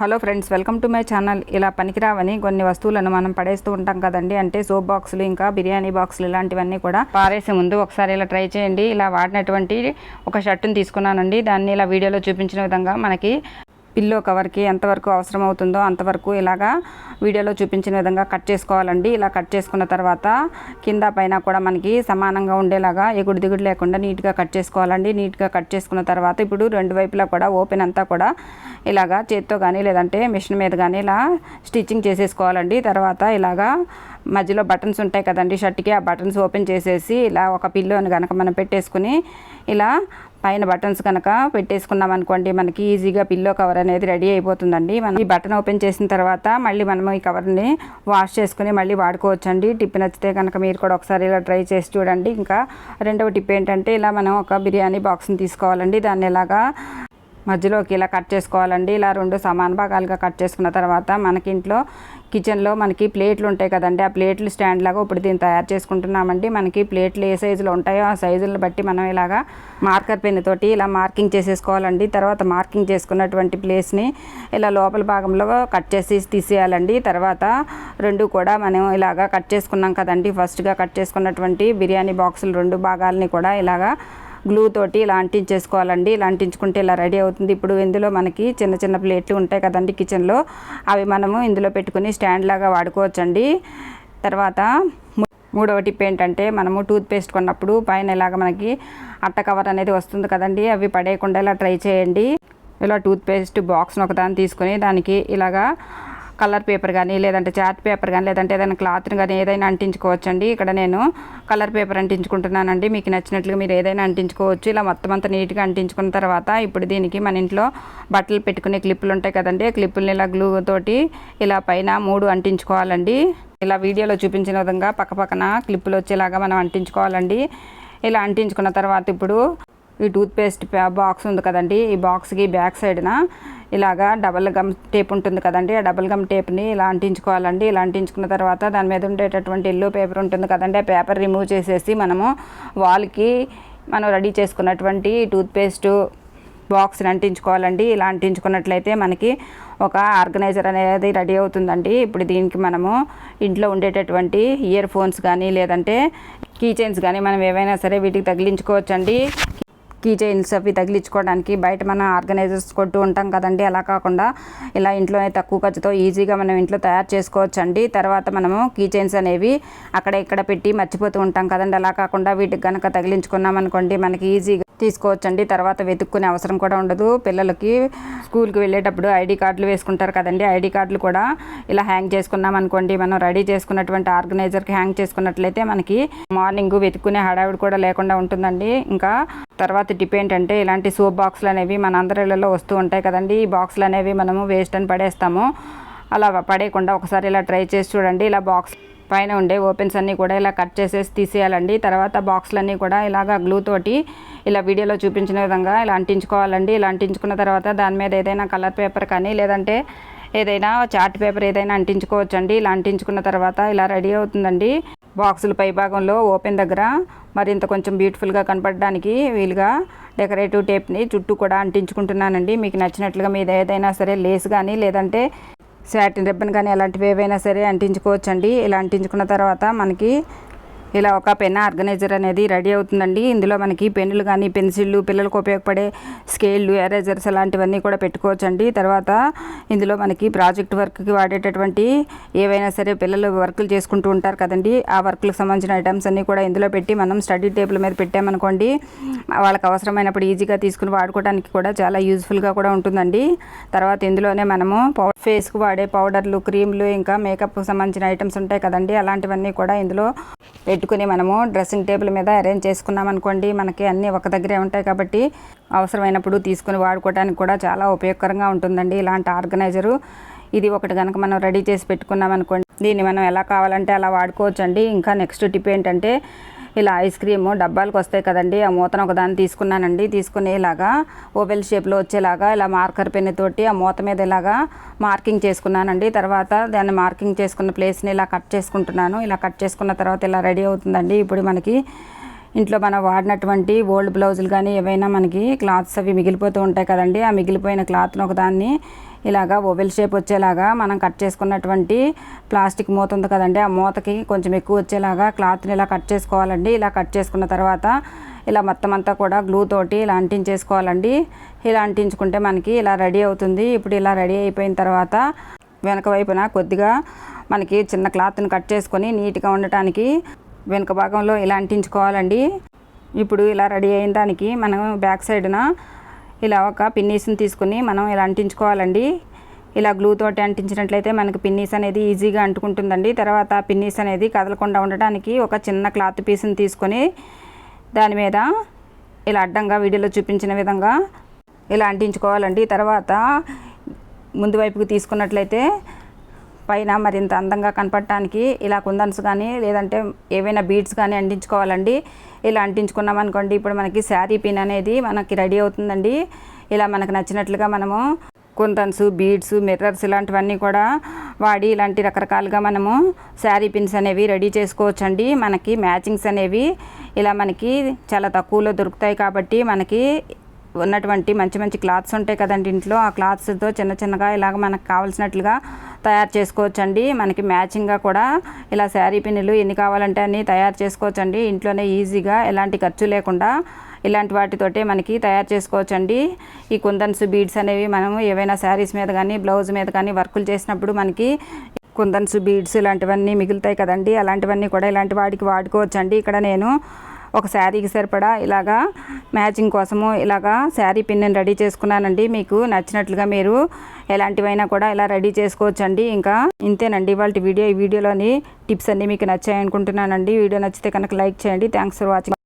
Hello friends welcome to my channel. ఇలా పనికిరావని కొన్ని వస్తువులను మనం పడేస్తూ ఉంటాం కదండి. అంటే సోప్ బాక్సులు ఇంకా బిర్యానీ బాక్సులు ఇలాంటివన్నీ కూడా పారేసే ముందు ఒకసారి ఇలా ట్రై చేయండి. ఇలా వాడినటువంటి ఒక షర్టుని తీసుకున్నానండి. దాన్ని ఇలా వీడియోలో చూపించిన విధంగా మనకి పిల్లో కవర్కి ఎంతవరకు అవసరం అవుతుందో అంతవరకు ఇలాగా వీడియోలో చూపించిన విధంగా కట్ చేసుకోవాలండి. ఇలా కట్ చేసుకున్న తర్వాత కింద పైన కూడా మనకి సమానంగా ఉండేలాగా ఎగుడు దిగుడు లేకుండా నీట్గా కట్ చేసుకోవాలండి. నీట్గా కట్ చేసుకున్న తర్వాత ఇప్పుడు రెండు వైపులా కూడా ఓపెన్ అంతా కూడా ఇలాగా చేత్తో కానీ లేదంటే మిషన్ మీద కానీ ఇలా స్టిచ్చింగ్ చేసేసుకోవాలండి. తర్వాత ఇలాగా మధ్యలో బటన్స్ ఉంటాయి కదండి షర్ట్కి ఆ బటన్స్ ఓపెన్ చేసేసి ఇలా ఒక పిల్లోని కనుక మనం పెట్టేసుకుని ఇలా పైన బటన్స్ కనుక పెట్టేసుకున్నాం అనుకోండి మనకి ఈజీగా పిల్లో కవర్ అనేది రెడీ అయిపోతుందండి. మనం ఈ బటన్ ఓపెన్ చేసిన తర్వాత మళ్ళీ మనం ఈ కవర్ని వాష్ చేసుకుని మళ్ళీ వాడుకోవచ్చండి. టిప్ నచ్చితే కనుక మీరు కూడా ఒకసారి ఇలా ట్రై చేసి చూడండి. ఇంకా రెండవ టిప్ ఏంటంటే ఇలా మనం ఒక బిర్యానీ బాక్స్ని తీసుకోవాలండి. దాన్ని ఇలాగా మధ్యలోకి ఇలా కట్ చేసుకోవాలండి. ఇలా రెండు సమాన భాగాలుగా కట్ చేసుకున్న తర్వాత మనకి ఇంట్లో కిచెన్లో మనకి ప్లేట్లు ఉంటాయి కదండి. ఆ ప్లేట్లు స్టాండ్ లాగా ఇప్పుడు దీన్ని తయారు చేసుకుంటున్నామండి. మనకి ప్లేట్లు ఏ సైజులో ఉంటాయో ఆ సైజులను బట్టి మనం ఇలాగా మార్కర్ పెన్ తోటి ఇలా మార్కింగ్ చేసేసుకోవాలండి. తర్వాత మార్కింగ్ చేసుకున్నటువంటి ప్లేస్ని ఇలా లోపల భాగంలో కట్ చేసి తీసేయాలండి. తర్వాత రెండు కూడా మనం ఇలాగా కట్ చేసుకున్నాం కదండి. ఫస్ట్గా కట్ చేసుకున్నటువంటి బిర్యానీ బాక్సులు రెండు భాగాలని కూడా ఇలాగా గ్లూ తోటి ఇలా అంటించేసుకోవాలండి. ఇలా అంటించుకుంటే ఇలా రెడీ అవుతుంది. ఇప్పుడు ఇందులో మనకి చిన్న చిన్న ప్లేట్లు ఉంటాయి కదండి కిచెన్లో అవి మనము ఇందులో పెట్టుకుని స్టాండ్ లాగా వాడుకోవచ్చండి. తర్వాత మూడవ టిప్ ఏంటంటే మనము టూత్ పేస్ట్ కొన్నప్పుడు పైన ఇలాగ మనకి అట్ట కవర్ అనేది వస్తుంది కదండి. అవి పడేయకుండా ఇలా ట్రై చేయండి. ఇలా టూత్ పేస్ట్ బాక్స్ని ఒకదాన్ని తీసుకొని దానికి ఇలాగా కలర్ పేపర్ కానీ లేదంటే చార్ట్ పేపర్ కానీ లేదంటే ఏదైనా క్లాత్ని కానీ ఏదైనా అంటించుకోవచ్చండి. ఇక్కడ నేను కలర్ పేపర్ అంటించుకుంటున్నానండి. మీకు నచ్చినట్లుగా మీరు ఏదైనా అంటించుకోవచ్చు. ఇలా మొత్తం అంతా నీట్గా అంటించుకున్న తర్వాత ఇప్పుడు దీనికి మన ఇంట్లో బట్టలు పెట్టుకునే క్లిప్పులు ఉంటాయి కదండి. ఆ క్లిప్పుల్ని ఇలా గ్లూ తోటి ఇలా పైన మూడు అంటించుకోవాలండి. ఇలా వీడియోలో చూపించిన విధంగా పక్క పక్కన క్లిప్పులు వచ్చేలాగా మనం అంటించుకోవాలండి. ఇలా అంటించుకున్న తర్వాత ఇప్పుడు ఈ టూత్ పేస్ట్ బాక్స్ ఉంది కదండి. ఈ బాక్స్కి బ్యాక్ సైడ్న ఇలాగా డబల్ గమ్ టేప్ ఉంటుంది కదండి. ఆ డబల్ గమ్ టేప్ని ఇలా అంటించుకోవాలండి. ఇలా అంటించుకున్న తర్వాత దాని మీద ఉండేటటువంటి ఎల్లో పేపర్ ఉంటుంది కదండి. ఆ పేపర్ రిమూవ్ చేసేసి మనము వాల్కి మనం రెడీ చేసుకున్నటువంటి టూత్ పేస్ట్ బాక్స్ని అంటించుకోవాలండి. ఇలా అంటించుకున్నట్లయితే మనకి ఒక ఆర్గనైజర్ అనేది రెడీ అవుతుందండి. ఇప్పుడు దీనికి మనము ఇంట్లో ఉండేటటువంటి ఇయర్ ఫోన్స్ కానీ లేదంటే కీ చైన్స్ కానీ మనం ఏవైనా సరే వీటికి తగిలించుకోవచ్చండి. కీ చైన్స్ అవి తగిలించుకోవడానికి బయట మనం ఆర్గనైజర్స్ కొట్టు ఉంటాం కదండి. అలా కాకుండా ఇలా ఇంట్లోనే తక్కువ ఖర్చుతో ఈజీగా మనం ఇంట్లో తయారు చేసుకోవచ్చండి. తర్వాత మనము కీ చైన్స్ అనేవి అక్కడ ఇక్కడ పెట్టి మర్చిపోతూ ఉంటాం కదండి. అలా కాకుండా వీటికి కనుక తగిలించుకున్నాం అనుకోండి మనకి ఈజీగా తీసుకోవచ్చండి. తర్వాత వెతుక్కునే అవసరం కూడా ఉండదు. పిల్లలకి స్కూల్కి వెళ్ళేటప్పుడు ఐడి కార్డులు వేసుకుంటారు కదండి. ఐడి కార్డులు కూడా ఇలా హ్యాంగ్ చేసుకున్నాం అనుకోండి. మనం రెడీ చేసుకున్నటువంటి ఆర్గనైజర్కి హ్యాంగ్ చేసుకున్నట్లయితే మనకి మార్నింగ్ వెతుక్కునే హడావిడి కూడా లేకుండా ఉంటుందండి. ఇంకా తర్వాత టిప్ ఏంటంటే ఇలాంటి సోప్ బాక్సులు అనేవి మన అందరిలో వస్తూ ఉంటాయి కదండి. ఈ బాక్సులు అనేవి మనము వేస్ట్ అని పడేస్తాము. అలా పడేయకుండా ఒకసారి ఇలా ట్రై చేసి చూడండి. ఇలా బాక్స్ పైన ఉండే ఓపెన్స్ అన్నీ కూడా ఇలా కట్ చేసేసి తీసేయాలండి. తర్వాత బాక్స్లన్నీ కూడా ఇలాగ గ్లూ తోటి ఇలా వీడియోలో చూపించిన విధంగా ఇలా అంటించుకోవాలండి. ఇలా అంటించుకున్న తర్వాత దాని మీద ఏదైనా కలర్ పేపర్ కానీ లేదంటే ఏదైనా చార్ట్ పేపర్ ఏదైనా అంటించుకోవచ్చండి. ఇలా అంటించుకున్న తర్వాత ఇలా రెడీ అవుతుందండి. బాక్సుల పై భాగంలో ఓపెన్ దగ్గర మరింత కొంచెం బ్యూటిఫుల్గా కనపడడానికి వీలుగా డెకరేటివ్ టేప్ని చుట్టూ కూడా అంటించుకుంటున్నానండి. మీకు నచ్చినట్లుగా మీద ఏదైనా సరే లేస్ కానీ లేదంటే సాటిన్ రిబ్బన్ కానీ అలాంటివి ఏవైనా సరే అంటించుకోవచ్చండి. ఇలా అంటించుకున్న తర్వాత మనకి ఇలా ఒక పెన్ ఆర్గనైజర్ అనేది రెడీ అవుతుందండి. ఇందులో మనకి పెన్నులు కానీ పెన్సిళ్ళు పిల్లలకు ఉపయోగపడే స్కేళ్ళు ఎరేజర్స్ అలాంటివన్నీ కూడా పెట్టుకోవచ్చండి. తర్వాత ఇందులో మనకి ప్రాజెక్ట్ వర్క్కి వాడేటటువంటి ఏవైనా సరే పిల్లలు వర్కులు చేసుకుంటూ ఉంటారు కదండి. ఆ వర్క్లకు సంబంధించిన ఐటమ్స్ అన్నీ కూడా ఇందులో పెట్టి మనం స్టడీ టేబుల్ మీద పెట్టామనుకోండి వాళ్ళకి అవసరమైనప్పుడు ఈజీగా తీసుకుని వాడుకోవడానికి కూడా చాలా యూజ్ఫుల్గా కూడా ఉంటుందండి. తర్వాత ఇందులోనే మనము పౌ ఫేస్కి వాడే పౌడర్లు క్రీమ్లు ఇంకా మేకప్కి సంబంధించిన ఐటమ్స్ ఉంటాయి కదండి. అలాంటివన్నీ కూడా ఇందులో పెట్టుకుని మనము డ్రెస్సింగ్ టేబుల్ మీద అరేంజ్ చేసుకున్నాం అనుకోండి మనకి అన్నీ ఒక దగ్గరే ఉంటాయి కాబట్టి అవసరమైనప్పుడు తీసుకుని వాడుకోవడానికి కూడా చాలా ఉపయోగకరంగా ఉంటుందండి ఇలాంటి ఆర్గనైజరు. ఇది ఒకటి కనుక మనం రెడీ చేసి పెట్టుకున్నాం అనుకోండి దీన్ని మనం ఎలా కావాలంటే అలా వాడుకోవచ్చండి. ఇంకా నెక్స్ట్ టిప్ ఏంటంటే ఇలా ఐస్ క్రీమ్ డబ్బాలకు వస్తాయి కదండి ఆ మూతను ఒకదాన్ని తీసుకున్నానండి. తీసుకుని ఇలాగా ఓవెల్ షేప్లో వచ్చేలాగా ఇలా మార్కర్ పెన్ తోటి ఆ మూత మీద ఇలాగా మార్కింగ్ చేసుకున్నానండి. తర్వాత దాన్ని మార్కింగ్ చేసుకున్న ప్లేస్ని ఇలా కట్ చేసుకుంటున్నాను. ఇలా కట్ చేసుకున్న తర్వాత ఇలా రెడీ అవుతుందండి. ఇప్పుడు మనకి ఇంట్లో మనం వాడినటువంటి ఓల్డ్ బ్లౌజులు కానీ ఏవైనా మనకి క్లాత్స్ అవి మిగిలిపోతూ ఉంటాయి కదండి. ఆ మిగిలిపోయిన క్లాత్ను ఒకదాన్ని ఇలాగా ఓవెల్ షేప్ వచ్చేలాగా మనం కట్ చేసుకున్నటువంటి ప్లాస్టిక్ మూత ఉంది కదండి. ఆ మూతకి కొంచెం ఎక్కువ వచ్చేలాగా క్లాత్ని ఇలా కట్ చేసుకోవాలండి. ఇలా కట్ చేసుకున్న తర్వాత ఇలా మొత్తం అంతా కూడా గ్లూ తోటి ఇలా అంటించేసుకోవాలండి. ఇలా అంటించుకుంటే మనకి ఇలా రెడీ అవుతుంది. ఇప్పుడు ఇలా రెడీ అయిపోయిన తర్వాత వెనక వైపున కొద్దిగా మనకి చిన్న క్లాత్ని కట్ చేసుకొని నీట్గా ఉండటానికి వెనుక భాగంలో ఇలా అంటించుకోవాలండి. ఇప్పుడు ఇలా రెడీ అయిన దానికి మనం బ్యాక్ సైడ్న ఇలా ఒక పిన్నీస్ని తీసుకుని మనం ఇలా అంటించుకోవాలండి. ఇలా గ్లూ తోటి అంటించినట్లయితే మనకి పిన్నీస్ అనేది ఈజీగా అంటుకుంటుందండి. తర్వాత పిన్నీస్ అనేది కదలకుండా ఉండటానికి ఒక చిన్న క్లాత్ పీస్ని తీసుకొని దాని మీద ఇలా అడ్డంగా వీడియోలో చూపించిన విధంగా ఇలా అంటించుకోవాలండి. తర్వాత ముందు వైపుకి తీసుకున్నట్లయితే పైన మరింత అందంగా కనపడటానికి ఇలా కుందన్స్ కానీ లేదంటే ఏవైనా బీడ్స్ కానీ అంటించుకోవాలండి. ఇలా అంటించుకున్నాం అనుకోండి ఇప్పుడు మనకి శారీ పిన్ అనేది మనకి రెడీ అవుతుందండి. ఇలా మనకు నచ్చినట్లుగా మనము కుందన్స్ బీడ్స్ మిర్రర్స్ ఇలాంటివన్నీ కూడా వాడి ఇలాంటి రకరకాలుగా మనము శారీ పిన్స్ అనేవి రెడీ చేసుకోవచ్చండి. మనకి మ్యాచింగ్స్ అనేవి ఇలా మనకి చాలా తక్కువలో దొరుకుతాయి కాబట్టి మనకి ఉన్నటువంటి మంచి మంచి క్లాత్స్ ఉంటాయి కదండి ఇంట్లో. ఆ క్లాత్స్తో చిన్న చిన్నగా ఇలాగ మనకు కావాల్సినట్లుగా తయారు చేసుకోవచ్చండి. మనకి మ్యాచింగ్గా కూడా ఇలా శారీ పిన్నులు ఎన్ని కావాలంటే అన్ని తయారు చేసుకోవచ్చండి. ఇంట్లోనే ఈజీగా ఎలాంటి ఖర్చు లేకుండా ఇలాంటి వాటితోటే మనకి తయారు చేసుకోవచ్చండి. ఈ కుందన్స్ బీడ్స్ అనేవి మనము ఏవైనా శారీస్ మీద కానీ బ్లౌజ్ మీద కానీ వర్కులు చేసినప్పుడు మనకి కుందన్స్ బీడ్స్ ఇలాంటివన్నీ మిగులుతాయి కదండి. అలాంటివన్నీ కూడా ఇలాంటి వాటికి వాడుకోవచ్చండి. ఇక్కడ నేను ఒక శారీకి సరిపడా ఇలాగా మ్యాచింగ్ కోసము ఇలాగా శారీ పిన్ని రెడీ చేసుకున్నానండి. మీకు నచ్చినట్లుగా మీరు ఎలాంటివైనా కూడా ఇలా రెడీ చేసుకోవచ్చండి. ఇంకా ఇంతేనండి వాళ్ళ వీడియో. ఈ వీడియోలోని టిప్స్ అన్నీ మీకు నచ్చాయి అనుకుంటున్నానండి వీడియో నచ్చితే కనుక లైక్ చేయండి. Thanks for watching.